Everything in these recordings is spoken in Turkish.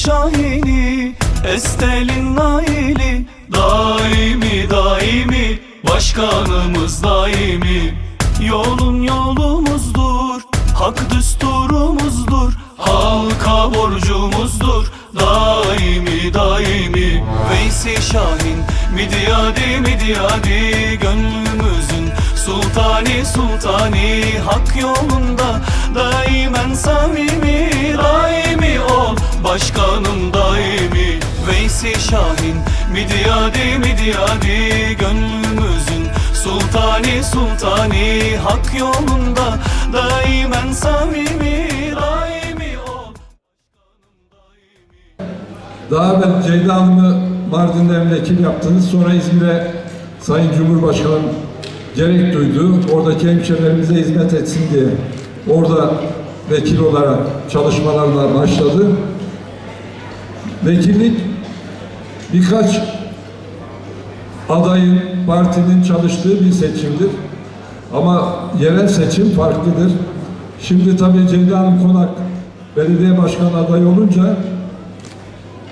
Şahini Estel'in naili Daimi daimi Başkanımız daimi. Yolun yolumuzdur Hak düsturumuzdur Halka borcumuzdur. Daimi daimi. Veysi Şahin Midyadi midyadi Gönlümüzün sultani sultani. Hak yolunda Daimen samimi Daimi Başkanım daimi Veysi Şahin Midyadi midyadi Gönlümüzün sultani sultani Hak yolunda Daimen samimi Daimi ol Daha evvel Ceyda Hanım'ı Mardin'den vekil yaptınız. Sonra İzmir'e Sayın Cumhurbaşkanım gerek duydu. Oradaki hemşehrilerimize hizmet etsin diye orada vekil olarak çalışmalarına başladı. Vekillik birkaç adayın, partinin çalıştığı bir seçimdir. Ama yerel seçim farklıdır. Şimdi tabii Ceyda Hanım Konak belediye başkanı adayı olunca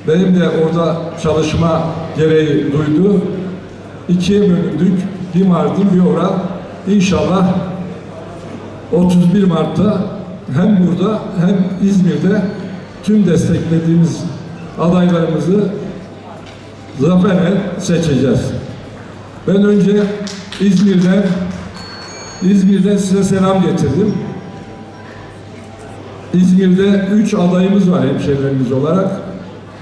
benim de orada çalışma gereği duydu. İkiye bölündük. Bir Mardin, bir Oran. İnşallah 31 Mart'ta hem burada hem İzmir'de tüm desteklediğimiz adaylarımızı zaferle seçeceğiz. Ben önce İzmir'den İzmir'den size selam getirdim. İzmir'de üç adayımız var hemşehrilerimiz olarak.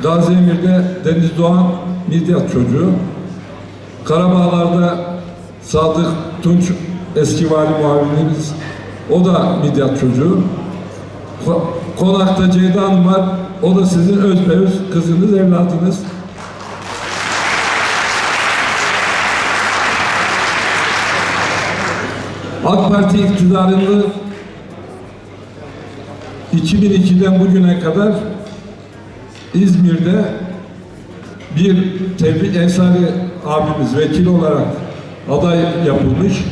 Gazi Emir'de Deniz Doğan Midyat çocuğu. Karabağlar'da Sadık Tunç eski vali muavinimiz. O da Midyat çocuğu. Ko- Konak'ta Ceyda Hanım var. O da sizin özbeöz kızınız, evladınız. AK Parti iktidarını 2002'den bugüne kadar İzmir'de bir Tevfik Ensari abimiz vekil olarak aday yapılmış.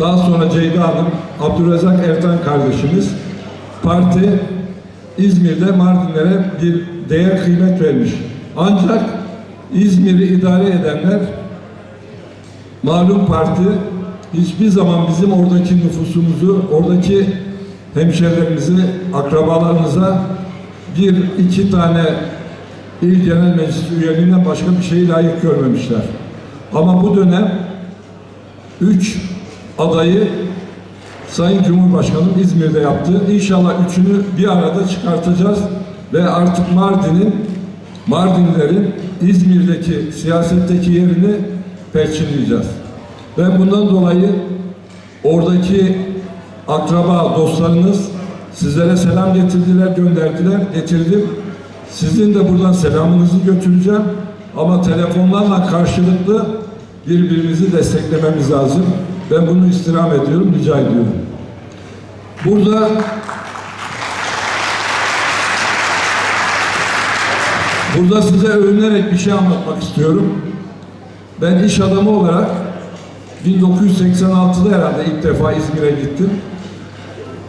Daha sonra Ceyda Hanım, Abdurrazak Ertan kardeşimiz parti İzmir'de Mardinlere bir değer kıymet vermiş. Ancak İzmir'i idare edenler malum parti hiçbir zaman bizim oradaki nüfusumuzu, oradaki hemşehrilerimizi, akrabalarımıza bir iki tane İl Genel Meclis üyeliğine başka bir şeyi layık görmemişler. Ama bu dönem üç adayı Sayın Cumhurbaşkanım İzmir'de yaptı. İnşallah üçünü bir arada çıkartacağız ve artık Mardin'in, Mardinlerin İzmir'deki siyasetteki yerini perçinleyeceğiz. Ben bundan dolayı oradaki akraba dostlarınız sizlere selam getirdiler, gönderdiler, getirdim. Sizin de buradan selamınızı götüreceğim. Ama telefonlarla karşılıklı birbirimizi desteklememiz lazım. Ben bunu istirham ediyorum, rica ediyorum. Burada Burada size övünerek bir şey anlatmak istiyorum. Ben iş adamı olarak 1986'da herhalde ilk defa İzmir'e gittim.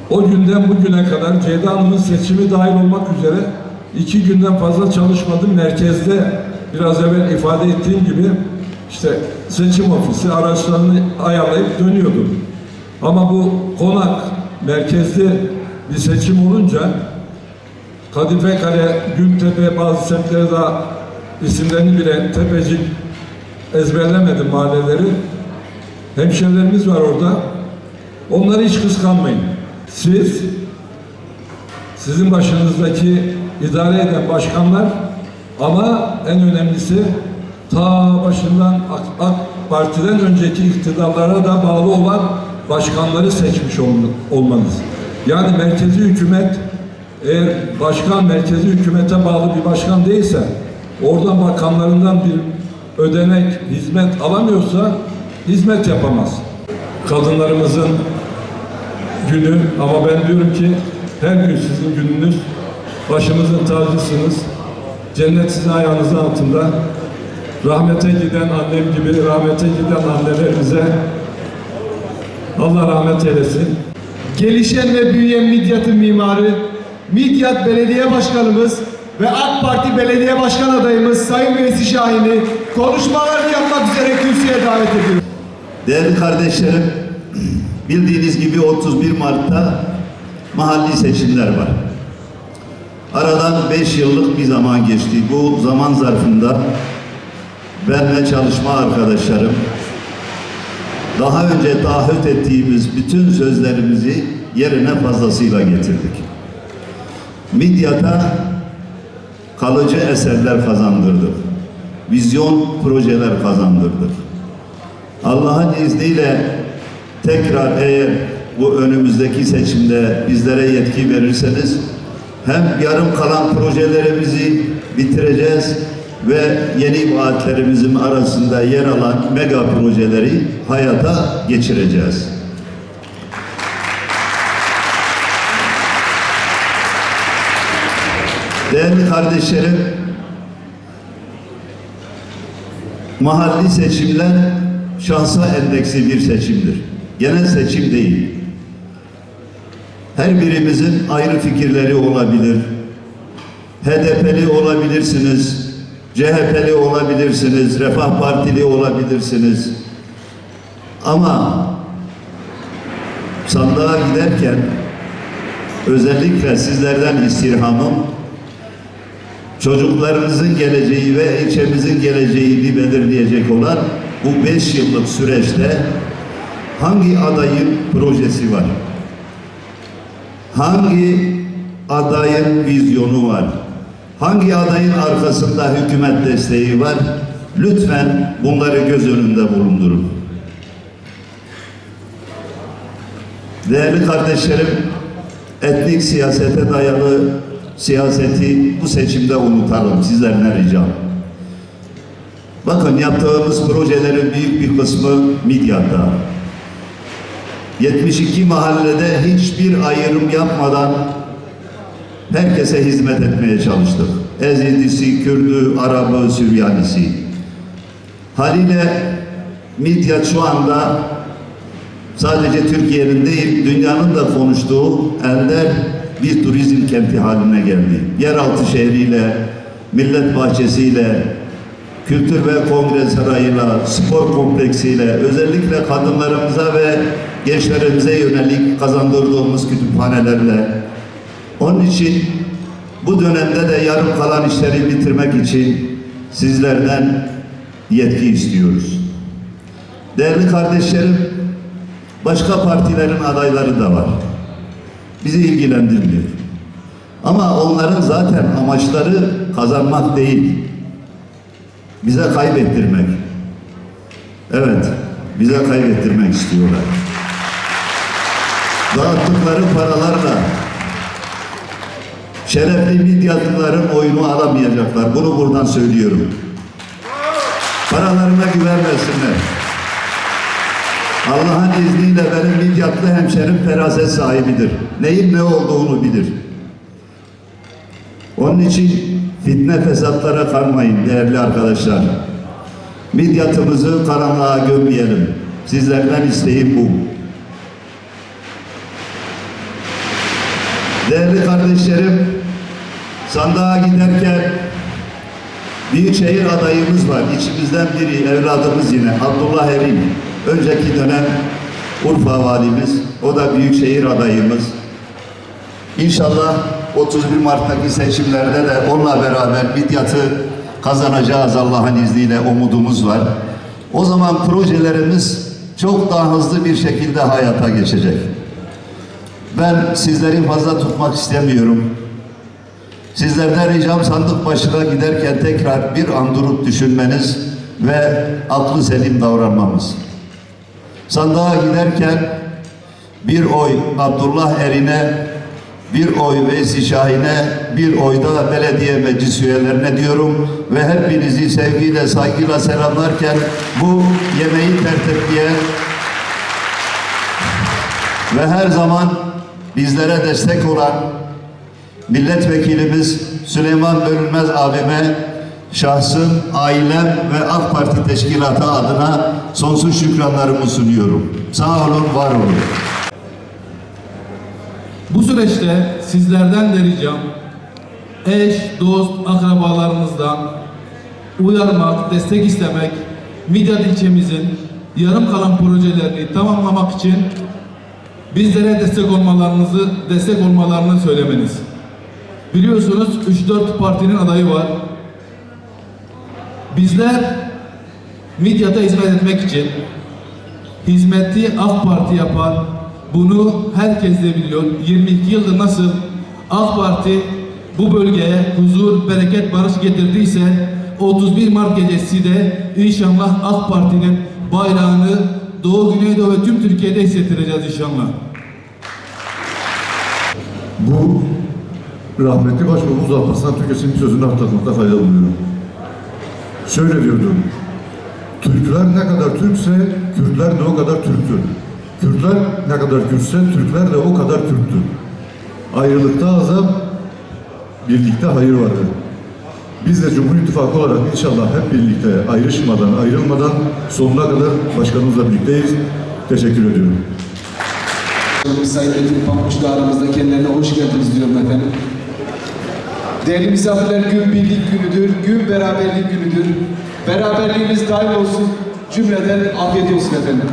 O günden bugüne kadar Ceyda Hanım'ın seçimi dahil olmak üzere iki günden fazla çalışmadım. Merkezde biraz evvel ifade ettiğim gibi işte seçim ofisi araçlarını ayarlayıp dönüyordum. Ama bu konak merkezde bir seçim olunca Kadife Kale, Gültepe bazı semtlere daha isimlerini bile tepecik ezberlemedim mahalleleri. Hemşerilerimiz var orada. Onları hiç kıskanmayın. Siz, sizin başınızdaki idare eden başkanlar ama en önemlisi ta başından AK, AK Parti'den önceki iktidarlara da bağlı olan başkanları seçmiş ol- olmanız. Yani merkezi hükümet eğer başkan merkezi hükümete bağlı bir başkan değilse oradan bakanlarından bir ödenek, hizmet alamıyorsa hizmet yapamaz. Kadınlarımızın günü ama ben diyorum ki her gün sizin gününüz başımızın tacısınız. Cennet sizin ayağınızın altında. Rahmete giden annem gibi rahmete giden annelerimize Allah rahmet eylesin. Gelişen ve büyüyen Midyat'ın mimarı, Midyat Belediye Başkanımız ve AK Parti Belediye Başkan adayımız Sayın Veysi Şahin'i konuşmalarını yapmak üzere kürsüye davet ediyorum. Değerli kardeşlerim, bildiğiniz gibi 31 Mart'ta mahalli seçimler var. Aradan 5 yıllık bir zaman geçti. Bu zaman zarfında ben ve çalışma arkadaşlarım daha önce taahhüt ettiğimiz bütün sözlerimizi yerine fazlasıyla getirdik. Midyat'a kalıcı eserler kazandırdık. Vizyon projeler kazandırdık. Allah'ın izniyle tekrar eğer bu önümüzdeki seçimde bizlere yetki verirseniz hem yarım kalan projelerimizi bitireceğiz ve yeni vaatlerimizin arasında yer alan mega projeleri hayata geçireceğiz. Değerli kardeşlerim, mahalli seçimler şahsa endeksli bir seçimdir. Genel seçim değil. Her birimizin ayrı fikirleri olabilir. HDP'li olabilirsiniz, CHP'li olabilirsiniz, Refah Partili olabilirsiniz. Ama sandığa giderken özellikle sizlerden istirhamım çocuklarınızın geleceği ve ilçemizin geleceğini belirleyecek olan bu beş yıllık süreçte hangi adayın projesi var? Hangi adayın vizyonu var? Hangi adayın arkasında hükümet desteği var? Lütfen bunları göz önünde bulundurun. Değerli kardeşlerim, etnik siyasete dayalı siyaseti bu seçimde unutalım. Sizlerden ricam. Bakın yaptığımız projelerin büyük bir kısmı Midyat'ta. 72 mahallede hiçbir ayrım yapmadan herkese hizmet etmeye çalıştık. Ezidisi, Kürdü, Arabı, Süryanisi. Haliyle Midyat şu anda sadece Türkiye'nin değil, dünyanın da konuştuğu ender bir turizm kenti haline geldi. Yeraltı şehriyle, millet bahçesiyle, kültür ve kongre sarayıyla, spor kompleksiyle, özellikle kadınlarımıza ve gençlerimize yönelik kazandırdığımız kütüphanelerle. Onun için bu dönemde de yarım kalan işleri bitirmek için sizlerden yetki istiyoruz. Değerli kardeşlerim, başka partilerin adayları da var. Bizi ilgilendirmiyor. Ama onların zaten amaçları kazanmak değil, bize kaybettirmek. Evet, bize kaybettirmek istiyorlar. Dağıttıkları paralarla şerefli midyatlıların oyunu alamayacaklar. Bunu buradan söylüyorum. Paralarına güvenmesinler. Allah'ın izniyle benim midyatlı hemşerim feraset sahibidir. Neyin ne olduğunu bilir. Onun için fitne fesatlara kanmayın değerli arkadaşlar. Midyatımızı karanlığa gömmeyelim. Sizlerden isteğim bu. Değerli kardeşlerim, sandığa giderken Büyükşehir adayımız var. İçimizden biri, evladımız yine. Abdullah Erim. Önceki dönem Urfa valimiz. O da Büyükşehir adayımız. İnşallah 31 Mart'taki seçimlerde de onunla beraber Midyat'ı kazanacağız Allah'ın izniyle umudumuz var. O zaman projelerimiz çok daha hızlı bir şekilde hayata geçecek. Ben sizleri fazla tutmak istemiyorum. Sizlerden ricam sandık başına giderken tekrar bir an durup düşünmeniz ve aklı selim davranmamız. Sandığa giderken bir oy Abdullah Erin'e, bir oy Veysi Şahin'e, bir oy da belediye meclis üyelerine diyorum ve hepinizi sevgiyle, saygıyla selamlarken bu yemeği tertipleyen ve her zaman bizlere destek olan milletvekilimiz Süleyman Bölünmez abime şahsım, ailem ve AK Parti teşkilatı adına sonsuz şükranlarımı sunuyorum. Sağ olun, var olun. Bu süreçte sizlerden de ricam eş, dost, akrabalarımızdan uyarmak, destek istemek, Midyat ilçemizin yarım kalan projelerini tamamlamak için bizlere destek olmalarınızı, destek olmalarını söylemeniz. Biliyorsunuz 3-4 partinin adayı var. Bizler Midyat'a hizmet etmek için hizmeti AK Parti yapar. Bunu herkes de biliyor. 22 yıldır nasıl AK Parti bu bölgeye huzur, bereket, barış getirdiyse 31 Mart gecesi de inşallah AK Parti'nin bayrağını Doğu, Güneydoğu ve tüm Türkiye'de hissettireceğiz inşallah. Bu rahmetli başbuğumuz Alparslan Türkes'in bir sözünü hatırlatmakta fayda buluyorum. Şöyle diyordu. Türkler ne kadar Türkse Kürtler de o kadar Türktür. Kürtler ne kadar Kürtse Türkler de o kadar Türktür. Ayrılıkta azap, birlikte hayır vardır. Biz de Cumhur İttifakı olarak inşallah hep birlikte ayrışmadan, ayrılmadan sonuna kadar başkanımızla birlikteyiz. Teşekkür ediyorum. Sayın Metin Pamuçlu aramızda kendilerine hoş geldiniz diyorum efendim. Değerli misafirler gün birlik günüdür, gün beraberlik günüdür. Beraberliğimiz daim olsun, cümleden afiyet olsun efendim.